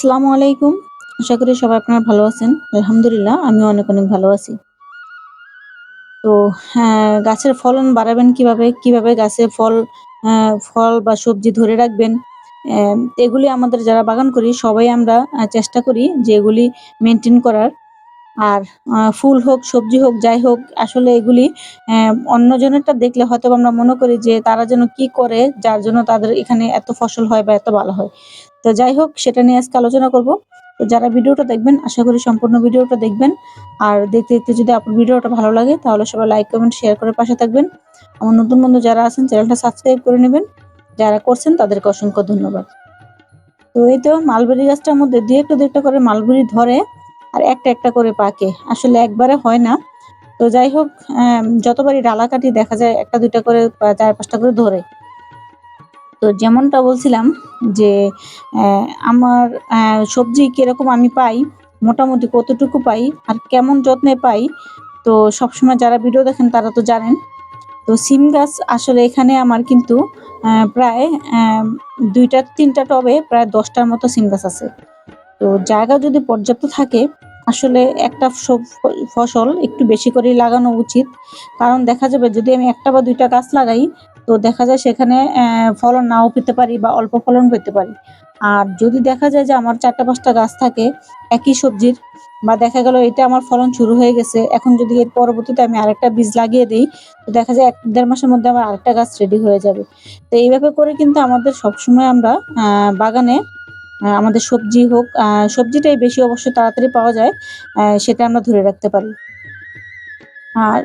আসসালামু আলাইকুম। আশা করি সবাই আপনারা ভালো আছেন। আলহামদুলিল্লাহ, আমিও অনেক অনেক ভালো আছি। তো হ্যাঁ গাছের ফলন বাড়াবেন কীভাবে? কীভাবে গাছে ফল ফল বা সবজি ধরে রাখবেন? এগুলি আমাদের যারা বাগান করি, সবাই আমরা চেষ্টা করি যে এগুলি মেনটেন করার। আর ফুল হোক, সবজি হোক, যাই হোক, আসলে এগুলি অন্যজনেরটা দেখলে হয়তো আমরা মনে করি যে তারা যেন কি করে, যার জন্য তাদের এখানে এত ফসল হয় বা এত ভালো হয়। তো যাই হোক, সেটা নিয়ে আজকে আলোচনা করব। তো যারা ভিডিওটা দেখবেন, আশা করি সম্পূর্ণ ভিডিওটা দেখবেন। আর দেখতে দেখতে যদি আপনার ভিডিওটা ভালো লাগে, তাহলে সবাই লাইক, কমেন্ট, শেয়ার করে পাশে থাকবেন। আমার নতুন বন্ধু যারা আছেন, চ্যানেলটা সাবস্ক্রাইব করে নেবেন। যারা করছেন, তাদেরকে অসংখ্য ধন্যবাদ। তো এই তো মালবেরি গাছটার মধ্যে দুই একটা দুই একটা করে মালবেরি ধরে আর একটা একটা করে পাকে। আসলে একবারে হয় না। তো যাই হোক যতবারই ডালা কাটি দেখা যায় একটা দুইটা করে চার পাঁচটা করে ধরে। তো যেমনটা বলছিলাম যে আমার সবজি কীরকম আমি পাই, মোটামুটি কতটুকু পাই আর কেমন যত্নে পাই, তো সবসময় যারা ভিডিও দেখেন তারা তো জানেন। তো সিম গাছ আসলে এখানে আমার কিন্তু প্রায় দুইটা, তিনটা টবে প্রায় দশটার মতো সিম গাছ আছে। তো জায়গা যদি পর্যাপ্ত থাকে আসলে একটা ফসল একটু বেশি করেই লাগানো উচিত। কারণ দেখা যাবে যদি আমি একটা বা দুইটা গাছ লাগাই, তো দেখা যায় সেখানে ফলন নাও পেতে পারি বা অল্প ফলন পেতে পারি। আর যদি দেখা যায় যে আমার চারটা পাঁচটা গাছ থাকে, একই সবজির, বা দেখা গেল এটা আমার ফলন শুরু হয়ে গেছে, এখন যদি এর পরবর্তীতে আমি আরেকটা বীজ লাগিয়ে দিই, তো দেখা যায় এক, দেড় মাসের মধ্যে আমার আরেকটা গাছ রেডি হয়ে যাবে। তো এইভাবে করে কিন্তু আমাদের সবসময় আমরা বাগানে আমাদের সবজি হোক সবজিটাই বেশি অবশ্য তাড়াতাড়ি পাওয়া যায় সেটা আমরা ধরে রাখতে পারি। আর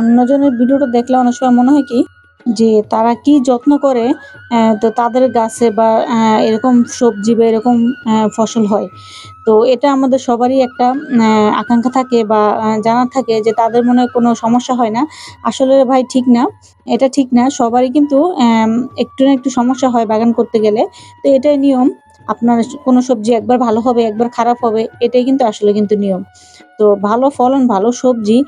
অন্যজনের ভিডিওটা দেখলে অনেক সময় মনে হয় কি, যে তারা কি যত্ন করে তো তাদের গাছে বা এরকম সবজি বা এরকম ফসল হয়। তো এটা আমাদের সবারই একটা আকাঙ্ক্ষা থাকে বা জানা থাকে যে তাদের মনে কোনো সমস্যা হয় না। আসলে ভাই ঠিক না, এটা ঠিক না, সবারই কিন্তু একটু না একটু সমস্যা হয় বাগান করতে গেলে। তো এটাই নিয়ম আপনার কোনো সবজি একবার ভালো হবে, একবার খারাপ হবে, এটাই কিন্তু আসলে কিন্তু নিয়ম। তো ভালো ফলন, ভালো সবজি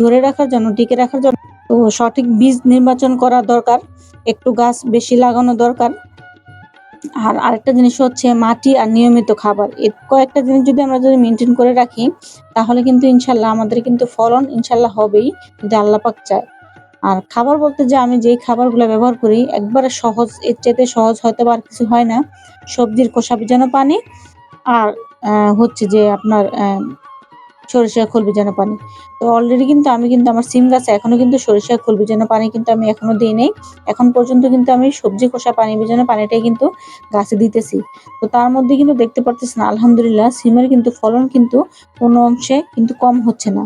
ধরে রাখার জন্য, টিকে রাখার জন্য তো সঠিক বীজ নির্বাচন করা দরকার, একটু গাছ বেশি লাগানো দরকার। আর আরেকটা জিনিস হচ্ছে মাটি আর নিয়মিত খাবার। এই কয়েকটা জিনিস যদি আমরা যদি মেনটেন করে রাখি, তাহলে কিন্তু ইনশাল্লাহ আমাদের কিন্তু ফলন ইনশাল্লাহ হবেই, যদি আল্লাহ পাক চায়। আর খাবার বলতে যে আমি যেই খাবারগুলো ব্যবহার করি, একবারে সহজ, এর চাইতে সহজ হয়তো আর কিছু হয় না। সবজির খোসা ভিজানো পানি আর হচ্ছে যে আপনার সরিষা খোল ভিজানো পানি। তো অলরেডি কিন্তু আমি কিন্তু আমার সিম গাছে এখনও কিন্তু সরিষা খোল ভিজানো পানি কিন্তু আমি এখনও দিই নেই। এখন পর্যন্ত কিন্তু আমি সবজি খোসা পানি ভিজানো পানিটাই কিন্তু গাছে দিতেছি। তো তার মধ্যে কিন্তু দেখতে পারতেছেন, আলহামদুলিল্লাহ, সিমের কিন্তু ফলন কিন্তু কোনো অংশে কিন্তু কম হচ্ছে না।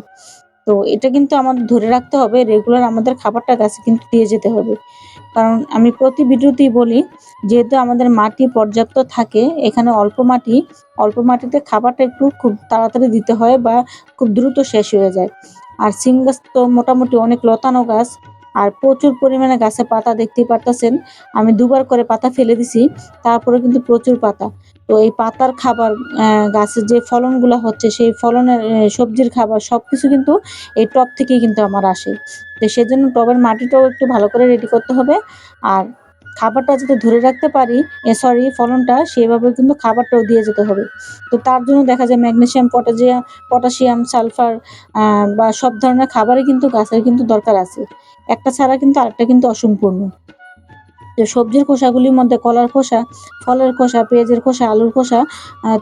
তো এটা কিন্তু আমাদের ধরে রাখতে হবে রেগুলার আমাদের খাবারটা গাছে কিন্তু দিয়ে যেতে হবে। কারণ আমি প্রতি ভিডিওতেই বলি, যেহেতু আমাদের মাটি পর্যাপ্ত থাকে, এখানে অল্প মাটি, অল্প মাটিতে খাবারটা একটু খুব তাড়াতাড়ি দিতে হয় বা খুব দ্রুত শেষ হয়ে যায়। আর সিম গাছ তো মোটামুটি অনেক লতানো গাছ, আর প্রচুর পরিমাণে গাছে পাতা দেখতেই পারতেছেন। আমি দুবার করে পাতা ফেলে দিছি, তারপরে কিন্তু প্রচুর পাতা। তো এই পাতার খাবার গাছের যে ফলনগুলো হচ্ছে, সেই ফলনের সবজির খাবার সবকিছু কিন্তু এই টব থেকেই কিন্তু আমার আসে। তো সেজন্য টবের মাটিটাও একটু ভালো করে রেডি করতে হবে। আর খাবারটা যাতে ধরে রাখতে পারি, এ সরি ফলনটা, সেভাবে কিন্তু খাবারটাও দিয়ে যেতে হবে। তো তার জন্য দেখা যায় ম্যাগনেশিয়াম, পটাশিয়াম পটাশিয়াম, সালফার বা সব ধরনের খাবারই কিন্তু গাছের কিন্তু দরকার আছে। একটা ছাড়া কিন্তু আরেকটা কিন্তু অসম্পূর্ণ। তো সবজির খোসাগুলির মধ্যে কলার খোসা ফলের খোসা পেঁয়াজের খোসা আলুর খোসা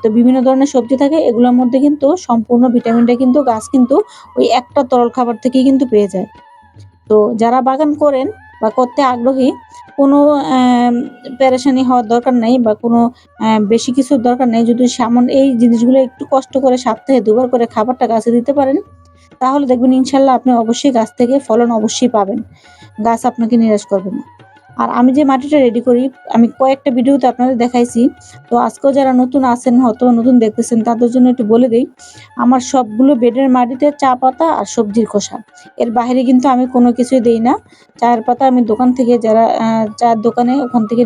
তো বিভিন্ন ধরনের সবজি থাকে এগুলোর মধ্যে কিন্তু সম্পূর্ণ ভিটামিনটা কিন্তু গাছ কিন্তু ওই একটা তরল খাবার থেকেই কিন্তু পেয়ে যায়। তো যারা বাগান করেন বা করতে আগ্রহী কোনো আম, পেরেশানি হওয়ার দরকার নেই বা কোনো বেশি কিছুর দরকার নেই যদি সামন এই জিনিসগুলো একটু কষ্ট করে সপ্তাহে দুবার করে খাবারটা গাছে দিতে পারেন তাহলে দেখবেন ইনশাল্লাহ আপনি অবশ্যই গাছ থেকে ফলন অবশ্যই পাবেন। গাছ আপনাকে নিরাশ করবে না। আর আমি যে মাটিটা রেডি করি, আমি কয়েকটা ভিডিওতে আপনাদের দেখাইছি। তো আজকেও যারা নতুন আছেন হয়তো নতুন দেখতেছেন, তাদের জন্য একটু বলে দিই, আমার সবগুলো বেডের মাটিতে চা পাতা আর সবজির খোসা। এর বাইরে কিন্তু আমি কোনো কিছুই দেই না। চায়ের পাতা আমি দোকান থেকে যারা চায়ের দোকানে ওখান থেকে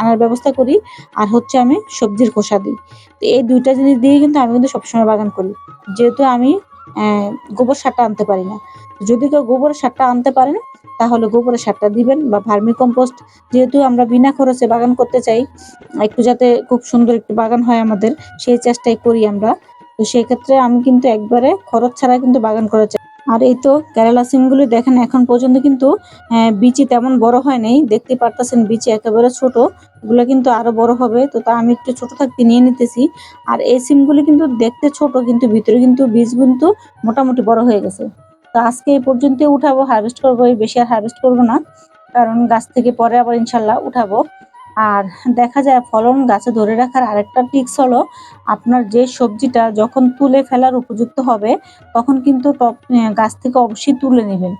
আনার ব্যবস্থা করি। আর হচ্ছে আমি সবজির খোসা দিই। তো এই দুইটা জিনিস দিয়ে কিন্তু আমি কিন্তু সবসময় বাগান করি। যেহেতু আমি গোবর সারটা আনতে পারি না। যদি কেউ গোবর সারটা আনতে পারেন তাহলে গোবরের সারটা দিবেন বা ভার্মি কম্পোস্ট যেহেতু আমরা বিনা খরচে বাগান করতে চাই একটু যাতে খুব সুন্দর একটু বাগান হয় আমাদের সেই চেষ্টাই করি আমরা। তো সেক্ষেত্রে আমি কিন্তু একবারে খরচ ছাড়া কিন্তু বাগান করে চাই। আর এই তো কেরালা সিমগুলি দেখেন এখন পর্যন্ত কিন্তু আহ, বিচি তেমন বড় হয় নাই। দেখতে পারতেছেন বিচি একেবারে ছোট এগুলো কিন্তু আরও বড় হবে। তো তা আমি একটু ছোট থাকতে নিয়ে নিতেছি। আর এই সিমগুলি কিন্তু দেখতে ছোট কিন্তু ভিতরে কিন্তু বীজ কিন্তু মোটামুটি বড় হয়ে গেছে। তো আজকে এই পর্যন্ত উঠাবো হারভেস্ট করব, এই বেশি আর হারভেস্ট করব না। কারণ গাছ থেকে পরে আবার ইনশাল্লাহ উঠাবো। আর দেখা যায় ফলন গাছে ধরে রাখার আরেকটা টিক্স হলো, আপনার যে সবজিটা যখন তুলে ফেলার উপযুক্ত হবে, তখন কিন্তু টপ গাছ থেকে অবশ্যই তুলে নেবেন।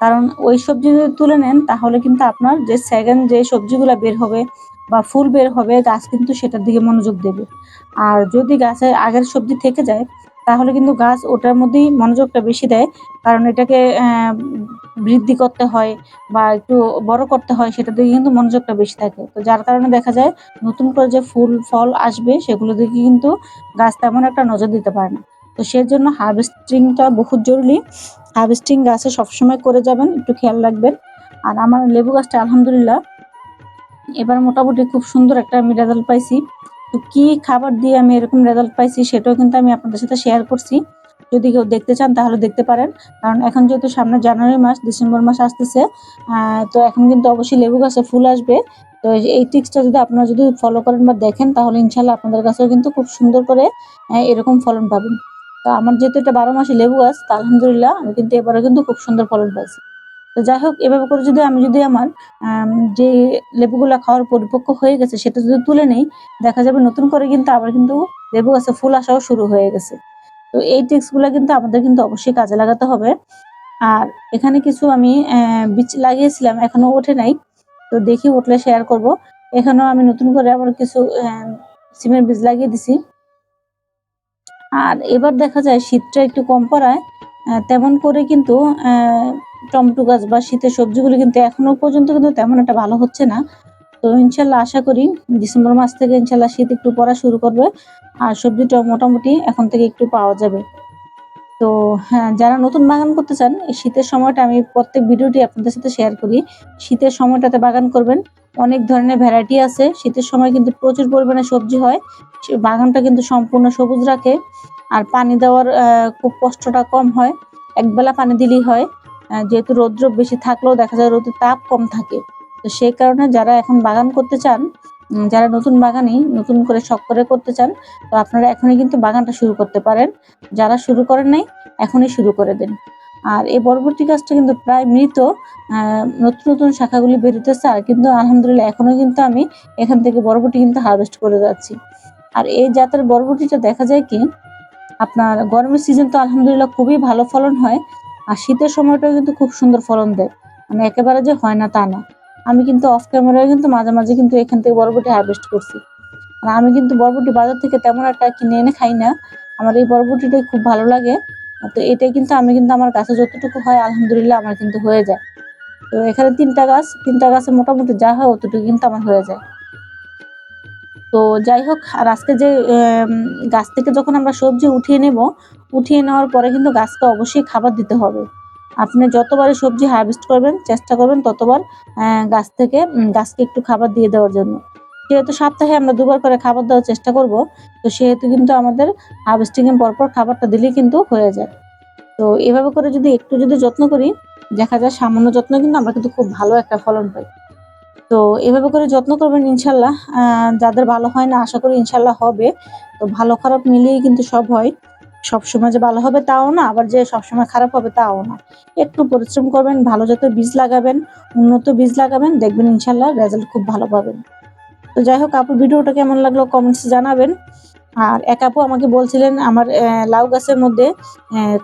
কারণ ওই সবজি যদি তুলে নেন, তাহলে কিন্তু আপনার যে সেকেন্ড যে সবজিগুলো বের হবে বা ফুল বের হবে, গাছ কিন্তু সেটার দিকে মনোযোগ দেবে। আর যদি গাছে আগের সবজি থেকে যায় তাহলে কিন্তু গাছ ওটার মধ্যেই মনোযোগটা বেশি দেয়। কারণ এটাকে বৃদ্ধি করতে হয় বা একটু বড় করতে হয় সেটা দিকে কিন্তু মনোযোগটা বেশি থাকে। তো যার কারণে দেখা যায় নতুন করে যে ফুল, ফল আসবে সেগুলো দিকে কিন্তু গাছ তেমন একটা নজর দিতে পারে না। তো সেজন্য হার্ভেস্টিংটা বহুত জরুরি। হার্ভেস্টিং গাছে সবসময় করে যাবেন, একটু খেয়াল রাখবেন। আর আমার লেবু গাছটা আলহামদুলিল্লাহ এবার মোটামুটি খুব সুন্দর একটা রেজাল্ট পাইছি। তো কি খাবার দিয়ে আমি এরকম রেজাল্ট পাইছি সেটাও কিন্তু আমি আপনাদের সাথে শেয়ার করছি। যদি কেউ দেখতে চান তাহলে দেখতে পারেন। কারণ এখন যেহেতু সামনে জানুয়ারি মাস, ডিসেম্বর মাস আসতেছে তো এখন কিন্তু অবশ্যই লেবু গাছে ফুল আসবে। তো এই টিক্সটা যদি আপনারা যদি ফলো করেন বা দেখেন, তাহলে ইনশাল্লাহ আপনাদের কাছেও কিন্তু খুব সুন্দর করে এরকম ফলন পাবেন। তো আমার যেহেতু এটা বারো মাসে লেবু গাছ, তা আলহামদুলিল্লাহ আমি কিন্তু এবারে কিন্তু খুব সুন্দর ফলন পাইছি। তো যাই হোক এভাবে করে যদি আমি যদি আমার আম, যে লেবুগুলা খাওয়ার পরিপক্ক হয়ে গেছে সেটা যদি তুলে নেই দেখা যাবে নতুন করে কিন্তু আবার কিন্তু লেবু গাছে ফুল আসাও শুরু হয়ে গেছে। তো এই টিক্সগুলো কিন্তু আমাদের কিন্তু অবশ্যই কাজে লাগাতে হবে। আর এখানে কিছু আমি বীজ লাগিয়েছিলাম এখনও ওঠে নাই। তো দেখি উঠলে শেয়ার করব। এখানেও আমি নতুন করে আবার কিছু সিমের বীজ লাগিয়ে দিছি। আর এবার দেখা যায় শীতটা একটু কম পড়ায় তেমন করে কিন্তু টমেটো গাছ বা শীতের সবজিগুলো কিন্তু এখনও পর্যন্ত কিন্তু তেমন একটা ভালো হচ্ছে না। তো ইনশাল্লাহ আশা করি ডিসেম্বর মাস থেকে ইনশাল্লাহ শীত একটু পড়া শুরু করবে আর সবজিটা মোটামুটি এখন থেকে একটু পাওয়া যাবে। তো হ্যাঁ যারা নতুন বাগান করতে চান, এই শীতের সময়টা আমি প্রত্যেক ভিডিওটি আপনাদের সাথে শেয়ার করি। শীতের সময়টাতে বাগান করবেন, অনেক ধরনের ভ্যারাইটি আছে। শীতের সময় কিন্তু প্রচুর পরিমাণে সবজি হয়। বাগানটা কিন্তু সম্পূর্ণ সবুজ রাখে। আর পানি দেওয়ার খুব কষ্টটা কম হয়। একবেলা পানি দিলেই হয়। যেহেতু রৌদ্র বেশি থাকলেও দেখা যায় রোদের তাপ কম থাকে। তো সেই কারণে যারা এখন বাগান করতে চান যারা নতুন বাগানি নতুন করে শখ করে করতে চান, তো আপনারা এখনই কিন্তু বাগানটা শুরু করতে পারেন। যারা শুরু করেন নাই, এখনই শুরু করে দেন। আর এই বরবটি গাছটা কিন্তু প্রায় মৃত। নতুন নতুন শাখাগুলি বেরোতেছে আর কিন্তু আলহামদুলিল্লাহ এখনও কিন্তু আমি এখান থেকে বরবটি কিন্তু হারভেস্ট করে যাচ্ছি। আর এই জাতের বরবটিটা দেখা যায় কি আপনার গরমের সিজন তো আলহামদুলিল্লাহ খুবই ভালো ফলন হয়, আর শীতের সময়টাও কিন্তু খুব সুন্দর ফলন দেয়। মানে একেবারে যে হয় না তা না। আমি কিন্তু অফ ক্যামেরায় কিন্তু মাঝে মাঝে কিন্তু এখান থেকে বরবটি হারভেস্ট করছি। আর আমি কিন্তু বরবটি বাজার থেকে তেমন একটা কিনে এনে খাই না। আমার এই বরবটিটাই খুব ভালো লাগে। তো এটাই কিন্তু আমি কিন্তু আমার গাছে যতটুকু হয় আলহামদুলিল্লাহ আমার কিন্তু হয়ে যায়। তো এখানে তিনটা গাছ, তিনটা গাছে মোটামুটি যা হয় অতটুকু কিন্তু আমার হয়ে যায়। তো যাই হোক আর আজকে যে গাছ থেকে যখন আমরা সবজি উঠিয়ে নেব, উঠিয়ে নেওয়ার পরে কিন্তু গাছকে অবশ্যই খাবার দিতে হবে। আপনি যতবারই সবজি হারভেস্ট করবেন, চেষ্টা করবেন ততবার গাছ থেকে গাছকে একটু খাবার দিয়ে দেওয়ার জন্য। যেহেতু সপ্তাহে আমরা দুবার করে খাবার দেওয়ার চেষ্টা করব, তো সেহেতু কিন্তু আমাদের হারভেস্টিং এর পরপর খাবারটা দিলেই কিন্তু হয়ে যায়। তো এভাবে করে যদি একটু যদি যত্ন করি, দেখা যায় সামান্য যত্ন কিন্তু আমরা কিন্তু খুব ভালো একটা ফলন পাই। তো এভাবে করে যত্ন করবেন ইনশাল্লাহ। যাদের ভালো হয় না, আশা করি ইনশাল্লাহ হবে। তো ভালো খারাপ মিলিয়েই কিন্তু সব হয়। সব সময় যে ভালো হবে তাও না, আবার যে সব সময় খারাপ হবে তাও না। একটু পরিশ্রম করবেন, ভালো জাতের বীজ লাগাবেন, উন্নত বীজ লাগাবেন, দেখবেন ইনশাল্লাহ রেজাল্ট খুব ভালো পাবেন। তো যাই হোক, আপু, ভিডিওটা কেমন লাগল? কমেন্টস জানাবেন। আর এক আপু আমাকে বলছিলেন, আমার লাউ গাছের মধ্যে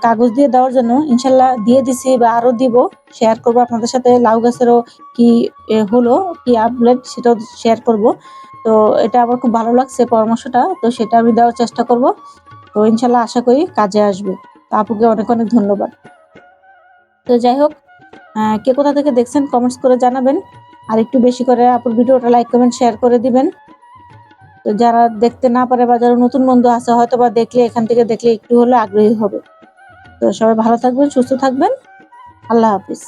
কাগজ দিয়ে দেওয়ার জন্য ইনশাল্লাহ দিয়ে দিছি বা আরও দিব। শেয়ার করব আপনাদের সাথে, লাউ গাছেরও কি হলো, কি আপডেট সেটাও শেয়ার করব। তো এটা আমার খুব ভালো লাগছে পরামর্শটা, তো সেটা আমি দেওয়ার চেষ্টা করব। তো ইনশাল্লাহ আশা করি কাজে আসবে। তো আপুকে অনেক অনেক ধন্যবাদ। তো যাই হোক কে কোথা থেকে দেখছেন কমেন্টস করে জানাবেন। আর একটু বেশি করে আপুর ভিডিওটা লাইক কমেন্ট শেয়ার করে দিবেন। তো যারা দেখতে না পারে বা যারা নতুন বন্ধু আছে হয়তো বা দেখলে, এখান থেকে দেখলে একটু হলে আগ্রহী হবে। তো সবাই ভালো থাকবেন, সুস্থ থাকবেন। আল্লাহ হাফিজ।